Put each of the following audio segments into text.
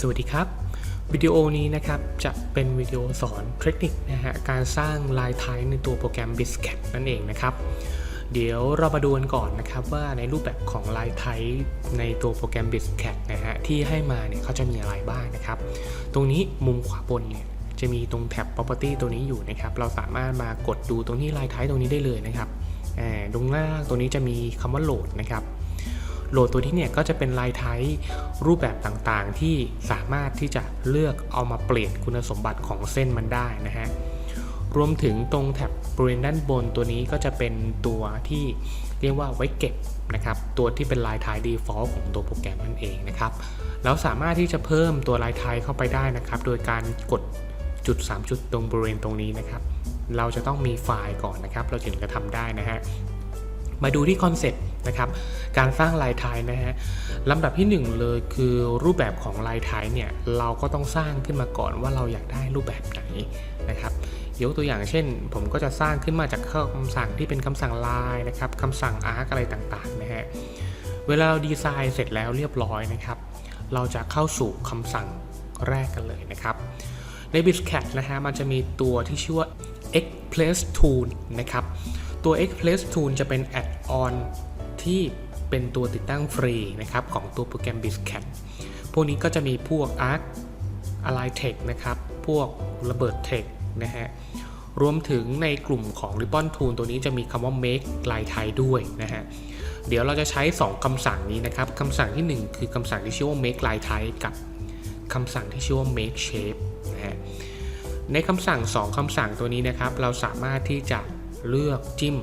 สวัสดีครับ วิดีโอนี้นะครับจะเป็นวิดีโอสอนเทคนิคนะฮะการสร้างลายไทป์ในตัวโปรแกรม b i s c a t นั่นเองนะครับ เดี๋ยวเรามาดูกันก่อนนะครับว่าในรูปแบบของลายไทป์ในตัวโปรแกรม b i s c a t นะฮะที่ให้มาเนี่ยเขาจะมีอะไรบ้างนะครับ ตรงนี้มุมขวาบนเนี่ยจะมีตรงแท็บ property ตัวนี้อยู่นะครับ เราสามารถมากดดูตรงที่ลายไทป์ตรงนี้ได้เลยนะครับอ่าตรงล่างตัวนี้จะมีคำว่าโหลดนะครับ โหลดตัวที่เนี่ยก็จะเป็นลายไทป์รูปแบบต่างๆ ที่สามารถที่จะเลือกเอามาเปลี่ยนคุณสมบัติของเส้นมันได้นะฮะรวมถึงตรงแท็บบริเวณด้านบนตัวนี้ก็จะเป็นตัวที่เรียกว่าไว้เก็บนะครับตัวที่เป็นลายไทป์ default ของตัวโปรแกรมนั่นเองนะครับแล้วสามารถที่จะเพิ่มตัวลายไทป์เข้าไปได้นะครับ โดยการกดจุด 3 จุดตรงบริเวณตรงนี้นะครับ เราจะต้องมีไฟล์ก่อนนะครับ เราถึงจะทำได้นะฮะมาดูที่คอนเซ็ปต์ นะครับ การสร้างลายไทยนะฮะลำดับที่ 1 เลยคือรูปแบบของลายไทยเนี่ยเราก็ต้องสร้างขึ้นมาก่อนว่าเราอยากได้รูปแบบไหนนะครับยกตัวอย่างเช่น ผมก็จะสร้างขึ้นมาจากคำสั่งที่เป็นคำสั่งลายนะครับคำสั่งอาร์กอะไรต่างๆนะฮะเวลาเราดีไซน์เสร็จแล้วเรียบร้อยนะครับ เราจะเข้าสู่คำสั่งแรกกันเลยนะครับใน b i s c a t นะฮะมันจะมีตัวที่ชื่อว่า Express Tool นะครับ ตัว Express Tool จะเป็นแอดออน ที่เป็นตัวติดตั้งฟรีนะครับของตัวโปรแกรม b i s c a t พวกนี้ก็จะมีพวก Arc Align Text นะครับ พวกระเบิด Text นะฮะ รวมถึงในกลุ่มของ Ribbon Tool ตัวนี้จะมีคำว่า make ลายไทยด้วยนะฮะ เดี๋ยวเราจะใช้ 2คำสั่งนี้นะครับคำสั่งที่ 1 คือคำสั่งที่ชื่อว่า make ลายไทยกับคำสั่งที่ชื่อว่า make shape นะฮะ ในคำสั่ง 2คำสั่งตัวนี้นะครับ เราสามารถที่จะเลือกจิ้ม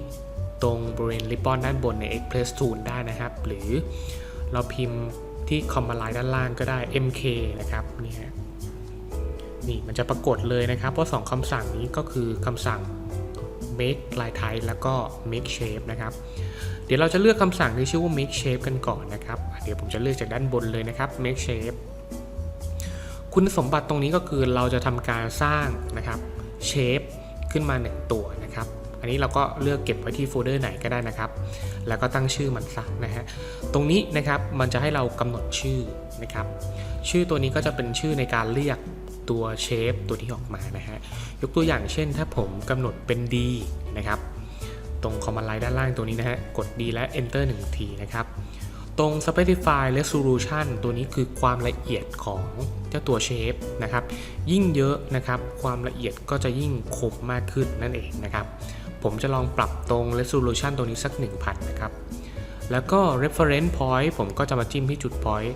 ตรงบริเวณริบบอนด้านบนใน Express Tool ได้นะครับ หรือเราพิมพ์ที่ Command Line ด้านล่างก็ได้ MK นะครับนี่ฮะนี่มันจะปรากฏเลยนะครับว่า2คำสั่งนี้ก็คือคำสั่ง make ลายไทยแล้วก็ make shape นะครับ เดี๋ยวเราจะเลือกคำสั่งที่ชื่อว่า make shape กันก่อนนะครับ เดี๋ยวผมจะเลือกจากด้านบนเลยนะครับ make shape คุณสมบัติตรงนี้ก็คือเราจะทำการสร้างนะครับเชฟขึ้นมาหนึ่งตัวนะครับ อันนี้เราก็เลือกเก็บไว้ที่โฟลเดอร์ไหนก็ได้นะครับ แล้วก็ตั้งชื่อมันซะนะฮะ ตรงนี้นะครับมันจะให้เรากำหนดชื่อนะครับ ชื่อตัวนี้ก็จะเป็นชื่อในการเรียกตัวเชฟตัวที่ออกมานะฮะ ยกตัวอย่างเช่น ถ้าผมกำหนดเป็น D นะครับ ตรง command line ด้านล่างตัวนี้นะฮะ กด D และ enter 1 ทีนะครับตรง specify resolution ตัวนี้คือความละเอียดของเจ้าตัวเชฟนะครับ ยิ่งเยอะนะครับ ความละเอียดก็จะยิ่งคมมากขึ้นนั่นเองนะครับ ผมจะลองปรับตรง resolution ตัวนี้สัก 1000 นะครับ แล้วก็ reference point ผมก็จะมาจิ้มที่จุด point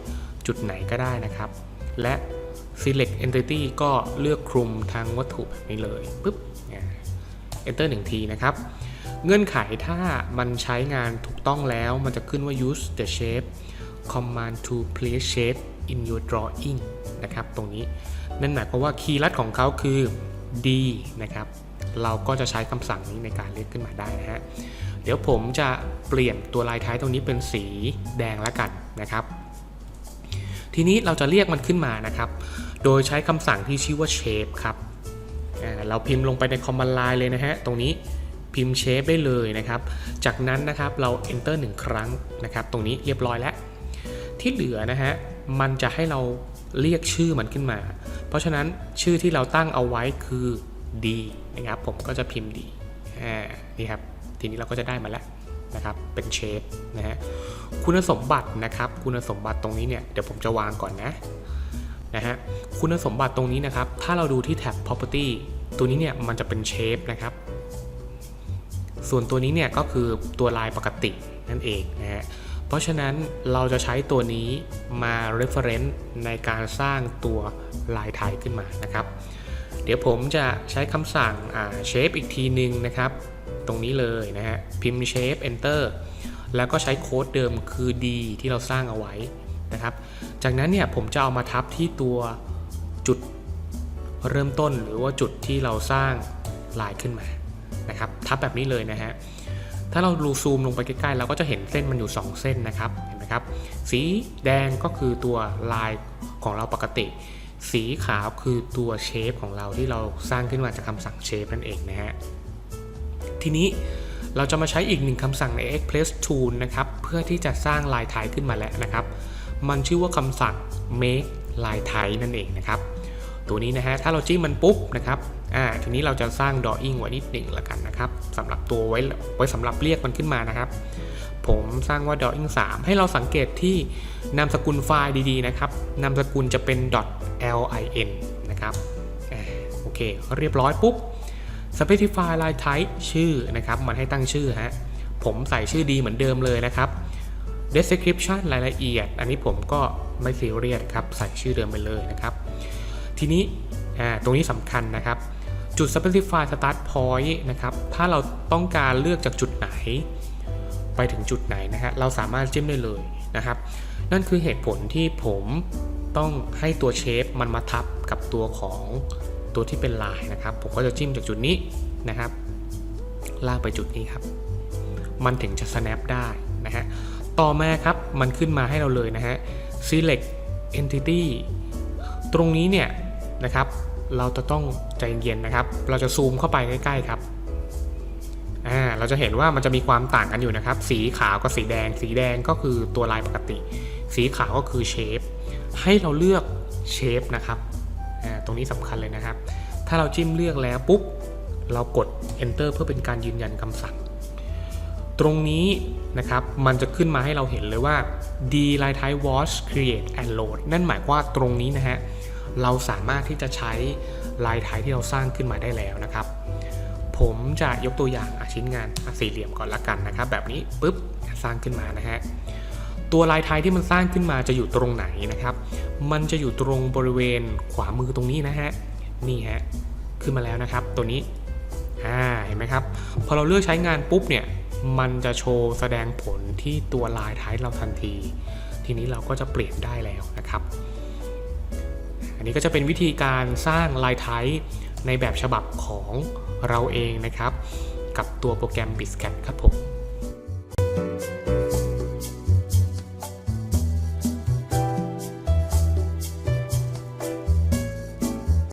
จุดไหนก็ได้นะครับ และ select entity ก็เลือกคลุมทั้งวัตถุแบบนี้เลยปึ๊บอ่า enter 1 ทีนะครับ เงื่อนไขถ้ามันใช้งานถูกต้องแล้วมันจะขึ้นว่า use the shape command to place shape in your drawing นะครับ ตรงนี้ นั่นหมายความว่าคีย์ลัดของเขาคือ D นะครับ เราก็จะใช้คำสั่งนี้ในการเรียกขึ้นมาได้นะฮะ เดี๋ยวผมจะเปลี่ยนตัวลายท้ายตรงนี้เป็นสีแดงแล้วกันนะครับ ทีนี้เราจะเรียกมันขึ้นมานะครับ โดยใช้คำสั่งที่ชื่อว่า shape ครับเราพิมพ์ลงไปใน command line เลยนะฮะ ตรงนี้พิมพ์เชฟได้เลยนะครับ จากนั้นนะครับเรา enter 1 ครั้งนะครับ ตรงนี้เรียบร้อยแล้ว ที่เหลือนะฮะ มันจะให้เราเรียกชื่อมันขึ้นมา เพราะฉะนั้นชื่อที่เราตั้งเอาไว้คือ D นะครับผมก็จะพิมพ์ D อ่านี่ครับทีนี้เราก็จะได้มาแล้วนะครับเป็นเชฟนะฮะคุณสมบัตินะครับคุณสมบัติตรงนี้เนี่ยเดี๋ยวผมจะวางก่อนนะนะฮะคุณสมบัติตรงนี้นะครับถ้าเราดูที่แท็บ property ตัวนี้เนี่ยมันจะเป็นเชฟนะครับส่วนตัวนี้เนี่ยก็คือตัวลายปกตินั่นเองนะฮะเพราะฉะนั้นเราจะใช้ตัวนี้มา reference ในการสร้างตัวลายไทยขึ้นมานะครับ เดี๋ยวผมจะใช้คำสั่ง shape อีกทีหนึ่งนะครับ ตรงนี้เลยนะฮะ พิมพ์ shape enter แล้วก็ใช้โค้ดเดิมคือ D ที่เราสร้างเอาไว้นะครับ จากนั้นเนี่ยผมจะเอามาทับที่ตัวจุดเริ่มต้นหรือว่าจุดที่เราสร้างลายขึ้นมานะครับ ทับแบบนี้เลยนะฮะ ถ้าเราดูซูมลงไปใกล้ๆเราก็จะเห็นเส้นมันอยู่ 2 เส้นนะครับ เห็นไหมครับ สีแดงก็คือตัวลายของเราปกติ สีขาวคือตัวเชฟของเราที่เราสร้างขึ้นมาจากคำสั่งเชฟนั่นเองนะฮะ ทีนี้เราจะมาใช้อีกหนึ่งคำสั่งใน Express Tool นะครับ เพื่อที่จะสร้างลายไทยขึ้นมาแล้วนะครับ มันชื่อว่าคำสั่ง make ลายไทป์นั่นเองนะครับ ตัวนี้นะฮะ ถ้าเราจิ้มมันปุ๊บนะครับอ่าทีนี้เราจะสร้าง drawing ไว้นิดหนึ่งละกันนะครับสำหรับตัวไว้ไว้สำหรับเรียกมันขึ้นมานะครับผมสร้างว่า drawing 3 ให้เราสังเกตที่นามสกุลไฟล์ดีๆนะครับ นามสกุลจะเป็น .lin นะครับโอเคเรียบร้อยปุ๊บ specify line type ชื่อนะครับมันให้ตั้งชื่อฮะผมใส่ชื่อดีเหมือนเดิมเลยนะครับ description รายละเอียด อันนี้ผมก็ไม่ซีเรียสครับใส่ชื่อเดิมไปเลยนะครับ ทีนี้ตรงนี้สำคัญนะครับ จุด specify start point นะครับ ถ้าเราต้องการเลือกจากจุดไหน ไปถึงจุดไหนนะฮะเราสามารถจิ้มได้เลยนะครับ นั่นคือเหตุผลที่ผม ต้องให้ตัวเชฟมันมาทับกับตัวของตัวที่เป็นลายนะครับ ผมก็จะจิ้มจากจุดนี้นะครับ ลากไปจุดนี้ครับ มันถึงจะ snap ได้นะฮะต่อมาครับมันขึ้นมาให้เราเลยนะฮะ select entity ตรงนี้เนี่ยนะครับเราจะต้องใจเย็นๆนะครับ เราจะซูมเข้าไปใกล้ๆครับอ่าเราจะเห็นว่ามันจะมีความต่างกันอยู่นะครับ สีขาวกับสีแดง สีแดงก็คือตัวลายปกติ สีขาวก็คือเชฟ ให้เราเลือกเชฟนะครับตรงนี้สำคัญเลยนะครับ ถ้าเราจิ้มเลือกแล้วปุ๊บ เรากด enter เพื่อเป็นการยืนยันคำสั่ง ตรงนี้นะครับ มันจะขึ้นมาให้เราเห็นเลยว่า d l i g h t type watch create and load นั่นหมายความว่าตรงนี้นะฮะ เราสามารถที่จะใช้ลายไทยที่เราสร้างขึ้นมาได้แล้วนะครับ ผมจะยกตัวอย่างอะชิ้นงานสี่เหลี่ยมก่อนละกันนะครับ แบบนี้ปุ๊บ สร้างขึ้นมานะฮะ ตัวลายไทยที่มันสร้างขึ้นมาจะอยู่ตรงไหนนะครับ มันจะอยู่ตรงบริเวณขวามือตรงนี้นะฮะ นี่ฮะ ขึ้นมาแล้วนะครับ ตัวนี้ อ่า เห็นไหมครับ พอเราเลือกใช้งานปุ๊บเนี่ย มันจะโชว์แสดงผลที่ตัวลายไทยเราทันที ทีนี้เราก็จะเปลี่ยนได้แล้วนะครับ อันนี้ก็จะเป็นวิธีการสร้างลายไทป์ในแบบฉบับของเราเองนะครับ กับตัวโปรแกรม b i s c a t ครับผม